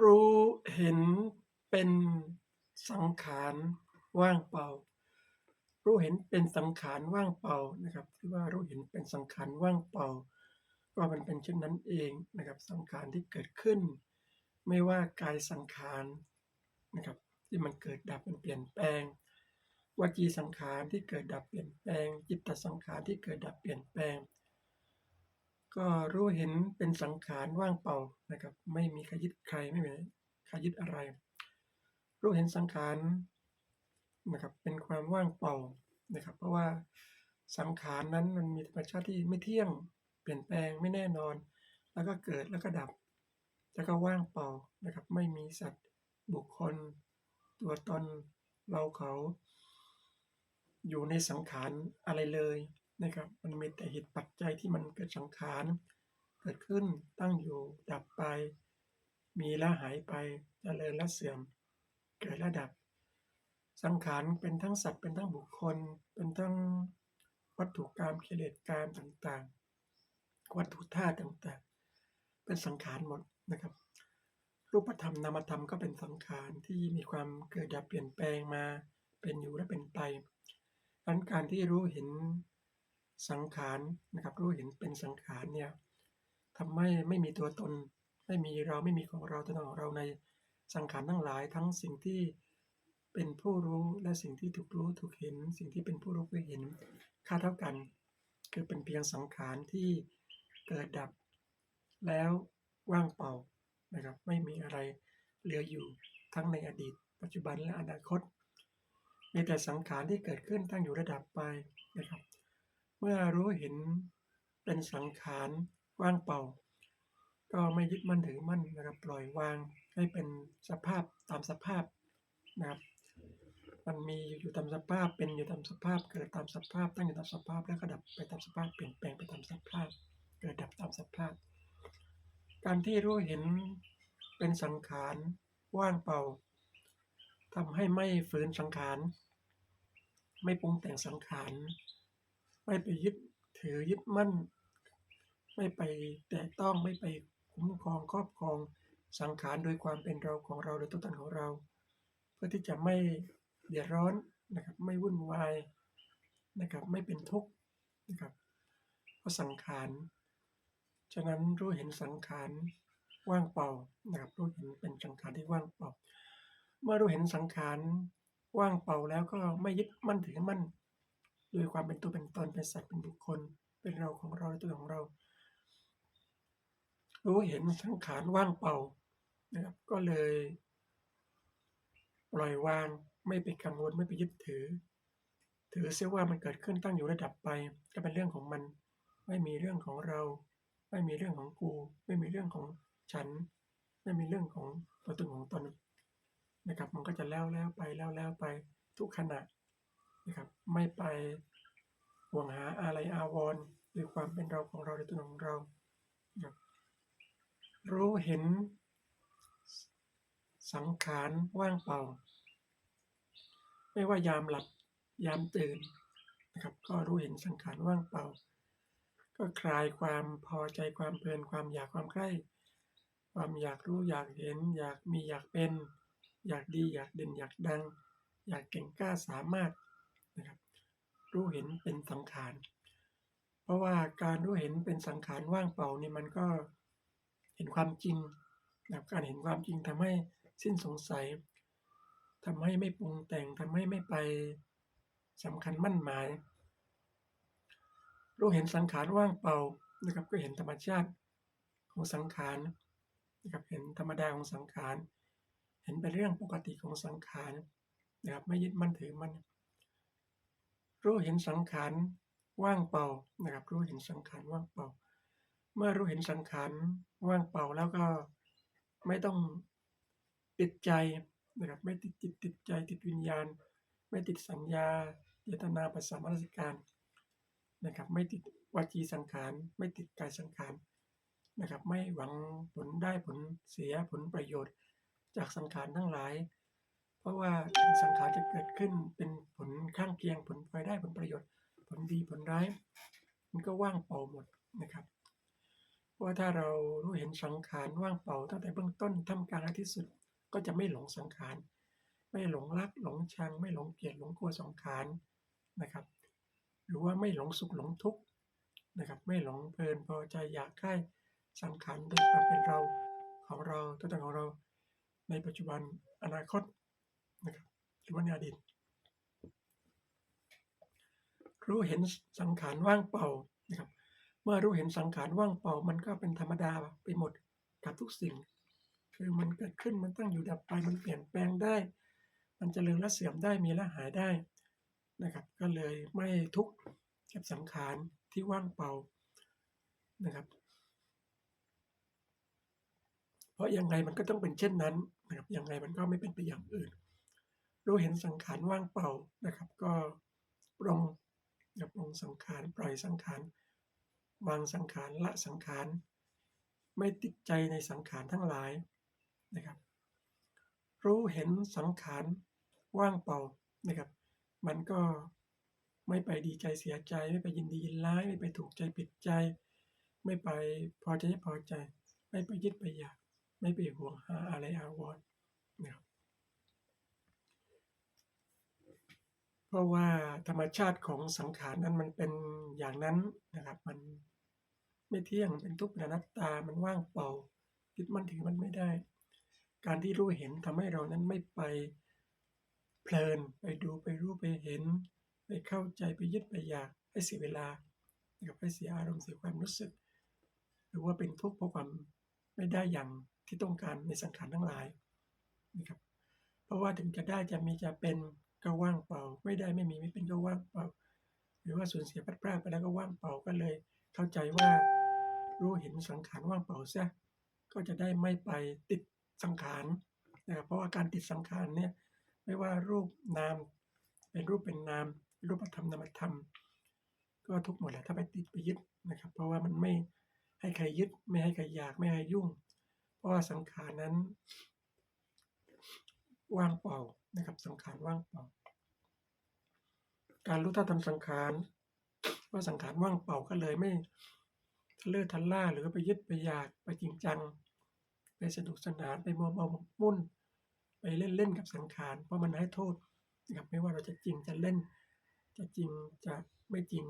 รู้เห็นเป็นสังขารว่างเปล่า รู้เห็นเป็นสังขารว่างเปล่านะครับที่ว่ารู้เห็นเป็นสังขารว่างเปล่า ก็มันเป็นเช่นนั้นเองนะครับ สังขารที่เกิดขึ้น ไม่ว่ากายสังขารนะครับ ที่มันเกิดดับมันเปลี่ยนแปลงวจีสังขารที่เกิดดับเปลี่ยนแปลง จิตตสังขารที่เกิดดับเปลี่ยนแปลง ก็รู้เห็นเป็นสังขารว่างเปล่านะครับ ไม่มีใครยึดใครไม่มีใครยึดอะไร รู้เห็นสังขารนะครับเป็นความว่างเปล่านะครับ เพราะว่าสังขารนั้นมันมีธรรมชาติที่ไม่เที่ยง เปลี่ยนแปลงไม่แน่นอน แล้วก็เกิดแล้วก็ดับ แล้วก็ว่างเปล่านะครับ ไม่มีสัตว์บุคคล ตัวตนเราเขา อยู่ในสังขารอะไรเลย นะครับ มันมีแต่เหตุปัจจัยที่มันเกิดสังขารเกิดขึ้นตั้งอยู่ดับไป มีแล้วหายไปเจริญและเสื่อม เกิดและดับ สังขารเป็นทั้งสัตว์เป็นทั้งบุคคล เป็นทั้งวัตถุกรรมกิเลสกรรมต่างๆ วัตถุธาตุต่างๆ เป็นสังขารหมดนะครับ รูปธรรมนามธรรมก็เป็นสังขารที่มีความเกิดดับเปลี่ยนแปลงมาเป็นอยู่และเป็นไปดังนั้นการที่รู้เห็น สังขารนะครับรู้เห็นเป็นสังขารเนี่ยทำให้ไม่มีตัวตน ไม่มีเราไม่มีของเราตัวตนของเราในสังขารทั้งหลายทั้งสิ่งที่เป็นผู้รู้และสิ่งที่ถูกรู้ถูกเห็น สิ่งที่เป็นผู้รู้ผู้เห็นค่าเท่ากัน คือเป็นเพียงสังขารที่เกิดดับแล้วว่างเปล่านะครับไม่มีอะไรเหลืออยู่ทั้งในอดีต ปัจจุบันและอนาคต มีแต่สังขารที่เกิดขึ้นตั้งอยู่ระดับไป เมื่อรู้เห็นเป็นสังขารว่างเปล่า ก็ไม่ยึดมั่นถือมั่นนะครับปล่อยวางให้เป็นสภาพตามสภาพนะครับมันมีอยู่ตามสภาพเป็นอยู่ตามสภาพ เกิดตามสภาพ ตั้งอยู่ตามสภาพแล้วก็ดับไปตามสภาพเปลี่ยนแปลงไปตามสภาพ เกิดดับตามสภาพ การที่รู้เห็นเป็นสังขารว่างเปล่าทำให้ไม่ฝืนสังขารไม่ปรุงแต่งสังขาร ไม่ไปยึดถือยึดมั่น ไม่ไปแตะต้องไม่ไปคุ้มครองครอบครองสังขารโดยความเป็นเราของเราโดยตัวตนของเรา เพื่อที่จะไม่เดือดร้อนนะครับไม่วุ่นวายนะครับไม่เป็นทุกข์นะครับเพราะสังขารฉะนั้นรู้เห็นสังขารว่างเปล่านะครับรู้เห็นเป็นสังขารที่ว่างเปล่า เมื่อรู้เห็นสังขารว่างเปล่าแล้วก็ไม่ยึดมั่นถือมั่น โดยความเป็นตัวเป็นตนเป็นสัตว์เป็นบุคคล เป็นเราของเราตัวของเรา รู้เห็นสังขารว่างเปล่านะครับก็เลย ปล่อยวางไม่ไปกังวลไม่ไปยึดถือ ถือเสียว่ามันเกิดขึ้นตั้งอยู่ระดับไป ก็เป็นเรื่องของมัน ไม่มีเรื่องของเรา ไม่มีเรื่องของกู ไม่มีเรื่องของฉัน ไม่มีเรื่องของตัวตนของตนนะครับ มันก็จะแล้วแล้วไปแล้วแล้วไปทุกขณะ นะครับ ไม่ไปห่วงหาอะไรอาวรณ์หรือความเป็นเราของเราในตัวของเรานะรู้เห็นสังขารว่างเปล่า ไม่ว่ายามหลับยามตื่นนะครับก็รู้เห็นสังขารว่างเปล่า ก็คลายความพอใจความเพลินความอยากความใคร่ความอยากรู้อยากเห็น อยากมีอยากเป็น อยากดีอยากเด่นอยากดัง อยากเก่งกล้าสามารถ นะครับ รู้เห็นเป็นสังขาร เพราะว่าการรู้เห็นเป็นสังขารว่างเปล่านี่มันก็เห็นความจริงนะการเห็นความจริงทำให้สิ้นสงสัยทำให้ไม่ปรุงแต่งทำให้ไม่ไปสำคัญมั่นหมาย รู้เห็นสังขารว่างเปล่านะครับก็เห็นธรรมชาติของสังขารนะครับเห็นธรรมดาของสังขาร เห็นเป็นเรื่องปกติของสังขารนะครับไม่ยึดมั่นถือมั่น รู้เห็นสังขารว่างเปล่านะครับ รู้เห็นสังขารว่างเปล่า เมื่อรู้เห็นสังขารว่างเปล่าแล้วก็ไม่ต้องติดใจนะครับ ไม่ติดจิตติดใจติดวิญญาณ ไม่ติดสัญญาเจตนาภาษามนสิการนะครับ ไม่ติดวจีสังขาร ไม่ติดกายสังขารนะครับ ไม่หวังผลได้ผลเสียผลประโยชน์จากสังขารทั้งหลาย เพราะว่าสังขารจะเกิดขึ้นเป็นผลข้างเคียงผลพลอยได้ผลประโยชน์ ผลดีผลร้าย มันก็ว่างเปล่าหมดนะครับเพราะว่าถ้าเรารู้เห็นสังขารว่างเปล่าตั้งแต่เบื้องต้นท่ามกลางและที่สุดก็จะไม่หลงสังขาร ไม่หลงรักหลงชัง ไม่หลงเกลียดหลงกลัวสังขารนะครับ หรือว่าไม่หลงสุขหลงทุกข์นะครับ ไม่หลงเพลินพอใจอยากใกล้สังขารโดยความเป็นเราของเราตัวตนของเรา ในปัจจุบันอนาคต นะครับหรือว่าในอดีตรู้เห็นสังขารว่างเปล่านะครับ เมื่อรู้เห็นสังขารว่างเปล่า มันก็เป็นธรรมดาไปหมดกับทุกสิ่ง คือมันเกิดขึ้นมันตั้งอยู่ดับไปมันเปลี่ยนแปลงได้ มันจเจริญและเสื่อมได้มีและหายได้นะครับ ก็เลยไม่ทุกข์กับสังขารที่ว่างเปล่านะครับ เพราะยังไงมันก็ต้องเป็นเช่นนั้นนะครับยังไงมันก็ไม่เป็นไปอย่างอื่น รู้เห็นสังขารว่างเปล่านะครับ ก็ปรงกับปรงสังขารปล่อยสังขารวางสังขารละสังขารไม่ติดใจในสังขารทั้งหลายนะครับ รู้เห็นสังขารว่างเปล่านะครับ มันก็ไม่ไปดีใจเสียใจ ไม่ไปยินดียินร้าย ไม่ไปถูกใจผิดใจ ไม่ไปพอใจไม่พอใจ ไม่ไปยึดไปอยาก ไม่ไปห่วงหาอะไรอาวรณ์นะครับ เพ ราะว่าธรรมชาติของสังขารนั้นมันเป็นอย่างนั้นนะครับ มันไม่เที่ยงเป็นทุกข์เป็นอนัตตา มันว่างเปล่ายึดมั่นถือมันไม่ได้ การที่รู้เห็นทำให้เรานั้นไม่ไปเพลินไปดูไปรู้ไปเห็น ไปเข้าใจไปยึดไปอยากให้เสียเวลานะครับให้เสียอารมณ์เสียความรู้สึก หรือว่าเป็นทุกข์เพราะความไม่ได้อย่างที่ต้องการในสังขารทั้งหลายนะครับเพราะว่าถึงจะได้จะมีจะเป็น ก็ว่างเปล่า ไม่ได้ไม่มีไม่เป็นก็ว่างเปล่า หรือว่าสูญเสียพลาดพลาดไปแล้วก็ว่างเปล่าก็เลย เข้าใจว่ารู้เห็นสังขารว่างเปล่าซะก็จะได้ไม่ไปติดสังขารนะครับเพราะว่าการติดสังขารเนี่ยไม่ว่ารูปนาม เป็นรูปเป็นนาม รูปธรรมนามธรรม ก็ทุกหมดแหละถ้าไปติดไปยึดนะครับ เพราะว่ามันไม่ให้ใครยึดไม่ให้ใครอยากไม่ให้ยุ่ง เพราะว่าสังขารนั้น ว่างเปล่านะครับ สังขารว่างเปล่า การรู้เท่าทันสังขารว่าสังขารว่างเปล่าก็เลยไม่ทะเลอะทะล่าหรือไปยึดไปอยากไปจริงจัง ไปสนุกสนานไปมัวเมามุ่น ไปเล่นๆกับสังขารเพราะมันให้โทษนะครับไม่ว่าเราจะจริงจะเล่น จะจริงจะไม่จริง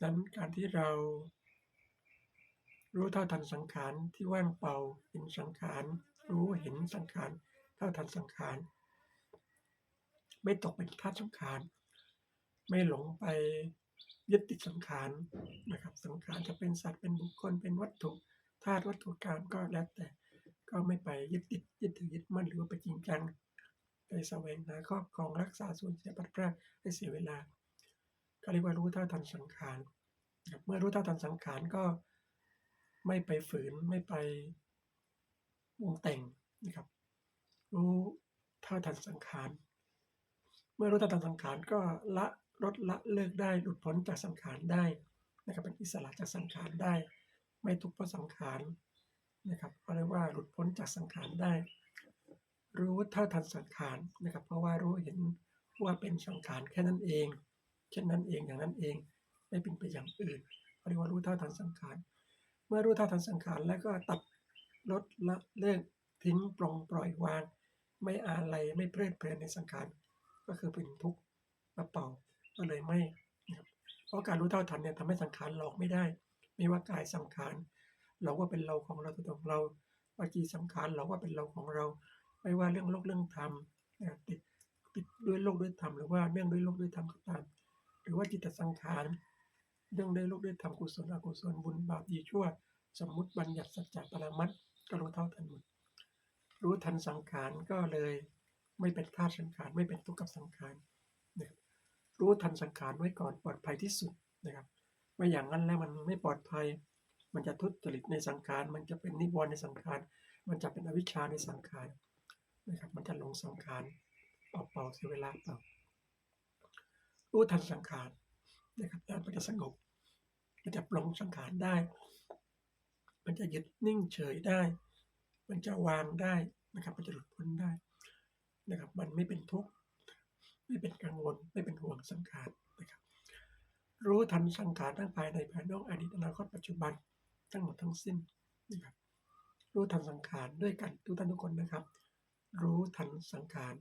ดังนั้นการที่เรารู้เท่าทันสังขารที่ว่างเปล่าเห็นสังขารรู้เห็นสังขาร เท่าทันสังขาร ไม่ตกเป็นทาสสังขาร ไม่หลงไปยึดติดสังขารนะครับ สังขารจะเป็นสัตว์เป็นบุคคลเป็นวัตถุธาตุวัตถุกรรมก็แล้วแต่ ก็ไม่ไปยึดติดยึดถือยึดมั่นหรือว่าไปจริงจังไปแสวงหาครอบครองรักษาส่วนเสียปัดพรากให้เสียเวลาก็เรียกว่ารู้เท่าทันสังขารเมื่อรู้เท่าทันสังขารก็ไม่ไปฝืนไม่ไปวงแต่งนะครับ รู้เท่าทันสังขาร เมื่อรู้เท่าทันสังขารก็ละลดละเลิกได้หลุดพ้นจากสังขารได้นะครับเป็นอิสระจากสังขารได้ ไม่ทุกข์เพราะสังขารนะครับเขาเรียกว่าหลุดพ้นจากสังขารได้ รู้เท่าทันสังขารนะครับ เพราะว่ารู้เห็นว่าเป็นสังขารแค่นั้นเอง เช่นนั้นเองอย่างนั้นเองไม่เป็นไปอย่างอื่นเขาเรียกว่ารู้เท่าทันสังขารเมื่อรู้เท่าทันสังขารแล้วก็ตัดลดละเลิกทิ้งปลงปล่อยวาง ไม่อาลัยไม่เพลิดเพลินในสังขารก็คือเป็นทุกข์มาเป่าก็เลยไม่เพราะการรู้เท่าทันเนี่ยทำให้สังขารหลอกไม่ได้ ไม่ว่ากายสังขารเราว่าเป็นเราของเราตัวของเราวาจีสังขารเราว่าเป็นเราของเรา ไม่ว่าเรื่องโลกเรื่องธรรมติดติดด้วยโลกด้วยธรรมหรือว่าเรื่องด้วยโลกด้วยธรรมก็ตาม หรือว่าจิตสังขารเรื่องด้วยโลกด้วยธรรมกุศลอกุศลบุญบาปดีชั่ว สมมุติบัญญัติสัจจะปรมัตก็รู้เท่าทันหมด รู้ทันสังขารก็เลยไม่เป็นธาตุสังขารไม่เป็นทุกข์กับสังขารนะครับรู้ทันสังขารไว้ก่อนปลอดภัยที่สุดนะครับไม่อย่างนั้นแล้วมันไม่ปลอดภัย มันจะทุจริตในสังขาร มันจะเป็นนิวรณ์ในสังขาร มันจะเป็นอวิชชาในสังขารนะครับ มันจะลงสังขารเป่าๆเสียเวลาเปล่ารู้ทันสังขารนะครับแล้วมันจะสงบ มันจะปลงสังขารได้ มันจะยึดนิ่งเฉยได้ มันจะวางได้นะครับ มันจะหลุดพ้นได้นะครับ มันไม่เป็นทุกข์ไม่เป็นกังวลไม่เป็นห่วงสังขารนะครับ รู้ทันสังขารทั้งภายในภายนอกอดีตอนาคตปัจจุบันทั้งหมดทั้งสิ้นนะครับรู้ทันสังขารด้วยกันทุกท่านทุกคนนะครับ รู้ทันสังขาร